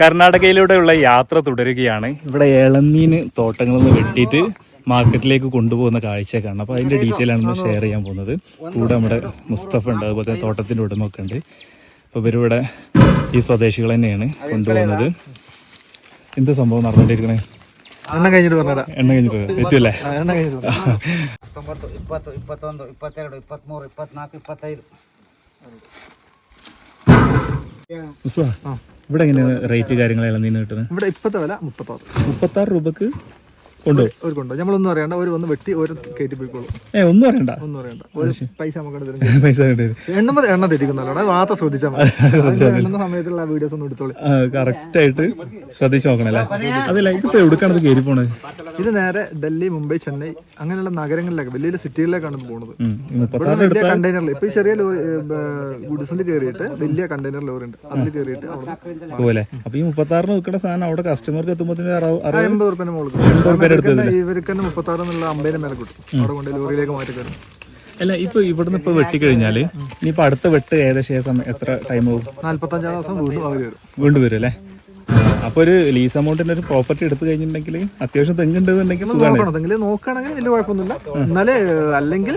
കർണാടകയിലൂടെയുള്ള യാത്ര തുടരുകയാണ് ഇവിടെ ഇളനീന് തോട്ടങ്ങളിൽ നിന്ന് വെട്ടിയിട്ട് മാർക്കറ്റിലേക്ക് കൊണ്ടുപോകുന്ന കാഴ്ച കാണാം അപ്പോൾ അതിന്റെ ഡീറ്റെയിൽ ആണ് ഷെയർ ചെയ്യാൻ പോകുന്നത് കൂടെ നമ്മുടെ മുസ്തഫ ഉണ്ട് അതുപോലെ തന്നെ തോട്ടത്തിന്റെ ഉടമ ഒക്കെ ഉണ്ട് അപ്പോൾ ഇവരിവിടെ ഈ സ്വദേശികൾ തന്നെയാണ് കൊണ്ടുപോകുന്നത് എന്ത് സംഭവം നടന്നുകൊണ്ടിരിക്കണേ എണ്ണം കഴിഞ്ഞിട്ട് പറഞ്ഞാ എണ്ണ കഴിഞ്ഞിട്ട് പറ്റൂല്ലേ എണ്ണം കഴിഞ്ഞിട്ട് പറഞ്ഞാ. ಹತ್ತೊಂಬತ್ತು ಇಪ್ಪತ್ತು ಇಪ್ಪತ್ತೊಂದು ಇಪ್ಪತ್ತೆರಡು ಇಪ್ಪತ್ತ್ಮೂರು ಇಪ್ಪತ್ನಾಲ್ಕು ಇಪ್ಪತ್ತೈದು മുസ്തഫ ഇവിടെ എങ്ങനെയാണ് റേറ്റ് കാര്യങ്ങളെല്ലാം ഇളനീന് കിട്ടുന്നത് ഇവിടെ ഇപ്പത്തെ വില മുപ്പത്താറ്. മുപ്പത്താറ് രൂപക്ക് കൊണ്ടുപോകും ഒരു കൊണ്ടോ? നമ്മളൊന്നും അറിയണ്ട. ഒരു വന്ന് വെട്ടി ഒരു കയറ്റി പോയിക്കോളും. ഏ ഒന്നും അറിയണ്ട. ഒന്നും അറിയണ്ട. ഒരു പൈസ നമുക്ക് പൈസ എണ്ണ എണ്ണ തെറ്റിക്കുന്നല്ലോ വാർത്ത ശ്രദ്ധിച്ചാൽ മതി. എണ്ണുന്ന സമയത്തുള്ള വീഡിയോസ് ഒന്നും എടുത്തോളി. കറക്റ്റ് ആയിട്ട് ശ്രദ്ധിച്ച് നോക്കണല്ലേ? അതല്ല ഇതിപ്പോ എവിടേക്കാണ് കയറി പോണത്? ഇത് നേരെ ഡൽഹി മുംബൈ ചെന്നൈ അങ്ങനെയുള്ള നഗരങ്ങളിലേക്ക് വലിയ വലിയ സിറ്റികളിലേക്കാണ് പോണത്. പോകുന്നത്. ഇവിടെ വലിയ കണ്ടെയ്നറിൽ ഇപ്പൊ ചെറിയ ലോറി ഗുഡ്സിൽ കയറിയിട്ട് വലിയ കണ്ടെയ്നർ ലോറി ഉണ്ട്. അതിൽ കയറിയിട്ട് അവിടെ പോലെ അപ്പൊ ഈ മുപ്പത്തി ആറിന് സാധനം അവിടെ കസ്റ്റമർക്ക് എത്തുമ്പോൾ എൺപത് റുപ്യന്റെ മുകളിൽ ഇവർക്ക് തന്നെ മുപ്പത്താറ് എന്നുള്ള അമ്പതിന് മേലെ കിട്ടും. അവിടെ കൊണ്ട് ലോറിയിലേക്ക് മാറ്റി തരും. അല്ല ഇപ്പൊ ഇവിടുന്ന് ഇപ്പൊ വെട്ടിക്കഴിഞ്ഞാൽ ഇനിയിപ്പോ അടുത്ത വെട്ട് ഏകദേശം സമയം എത്ര ടൈം ആവും? നാല്പത്തഞ്ചാം ദിവസം വീണ്ടും അവർ വരും. വീണ്ടും വരും അല്ലേ? അപ്പൊ ഒരു ലീസ് എമൗണ്ടിന്റെ ഒരു പ്രോപ്പർട്ടി എടുത്തു കഴിഞ്ഞിട്ടുണ്ടെങ്കിൽ അത്യാവശ്യം തെങ്ങുണ്ടെന്നുണ്ടെങ്കിൽ നോക്കണമെങ്കിൽ വലിയ കുഴപ്പമൊന്നുമില്ല. എന്നാലേ അല്ലെങ്കിൽ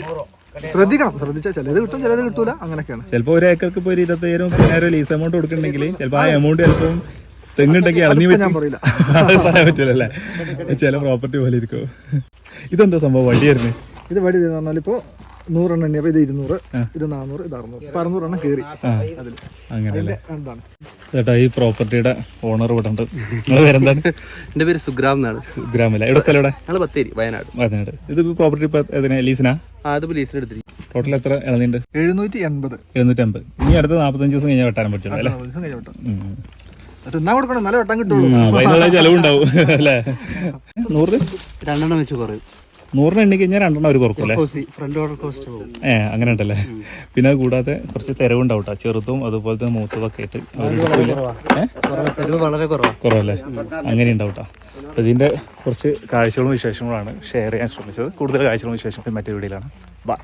ശ്രദ്ധിക്കണം. ശ്രദ്ധിച്ചാൽ ചിലത് കിട്ടും ചിലത് കിട്ടൂല. അങ്ങനെയൊക്കെയാണ്. ചിലപ്പോ ഒരു ഏക്കർക്ക് ഇപ്പൊ ഒരു ഇരുപത്തയ്യായിരം മുപ്പതിനായിരം ലീസ് എമൗണ്ട് കൊടുക്കണമെങ്കിൽ ചിലപ്പോ ആ എമൗണ്ട് ചിലപ്പം തെങ്ങുണ്ടെങ്കിൽ ഞാൻ പറയില്ല. അത് പറയാൻ പറ്റില്ലല്ലേ ചില പ്രോപ്പർട്ടി പോലെ ഇരിക്കും. ഇതെന്താ സംഭവം? വടിയായിരുന്നു. ഇത് വടി എന്ന് പറഞ്ഞാൽ ഇപ്പോ നൂറെണ്ണം എണ്ണിയപ്പോ ഇത് ഇരുന്നൂറ് ഇത് നാനൂറ് ഇത് അറുന്നൂറ്. ഇപ്പൊ അറുന്നൂറെണ്ണം കയറി അങ്ങനെയല്ലേ? ചേട്ടാ ഈ പ്രോപ്പർട്ടിയുടെ ഓണർ ഇവിടെ ഉണ്ട്. നിങ്ങൾ പേരെന്താണ്? എന്റെ പേര് സുഗ്രാം എന്നാണ്. സുഗ്രാം ഇവിടെ സ്ഥലം ഇവിടെ? ഞങ്ങൾ ബത്തേരി വയനാട്. വയനാട്. ഇത് പ്രോപ്പർട്ടി ഇപ്പൊ എതിനാ ലീസിനാ ആ അത് ലീസിന് എടുത്തിരിക്കും ടോട്ടൽ എത്ര എഴുന്നൂറ്റി എൺപത്. എഴുന്നൂറ്റി അമ്പത് ഇനി അടുത്ത നാപ്പത്തഞ്ച് ദിവസം കഴിഞ്ഞാൽ വെട്ടാൻ പറ്റുള്ളൂ അല്ലേ? തിന്നാൻ കൊടുക്കണം നല്ല വെട്ടം കിട്ടുള്ളൂ. ചെലവുണ്ടാവും. അല്ലേ? നൂറ് രണ്ടെണ്ണം വെച്ച് കുറയും. നൂറിന് എണ്ണി കഴിഞ്ഞാൽ രണ്ടെണ്ണം അവർ കുറക്കും അല്ലേ? ഫ്രണ്ട് ഓർഡർ കോസ്റ്റ് പോകും. ഏ അങ്ങനെ ഉണ്ടല്ലേ? പിന്നെ കൂടാതെ കുറച്ച് തെരവുണ്ടാവും കേട്ടോ ചെറുതും അതുപോലെ തന്നെ മൂത്തതൊക്കെ ആയിട്ട് കുറവല്ലേ? അങ്ങനെ ഉണ്ടാവും അപ്പൊ ഇതിന്റെ കുറച്ച് കാഴ്ചകളും വിശേഷങ്ങളാണ് ഷെയർ ചെയ്യാൻ ശ്രമിച്ചത്. കൂടുതൽ കാഴ്ചകളും വിശേഷങ്ങളും മറ്റൊരു വീഡിയോയിലാണ്. ബൈ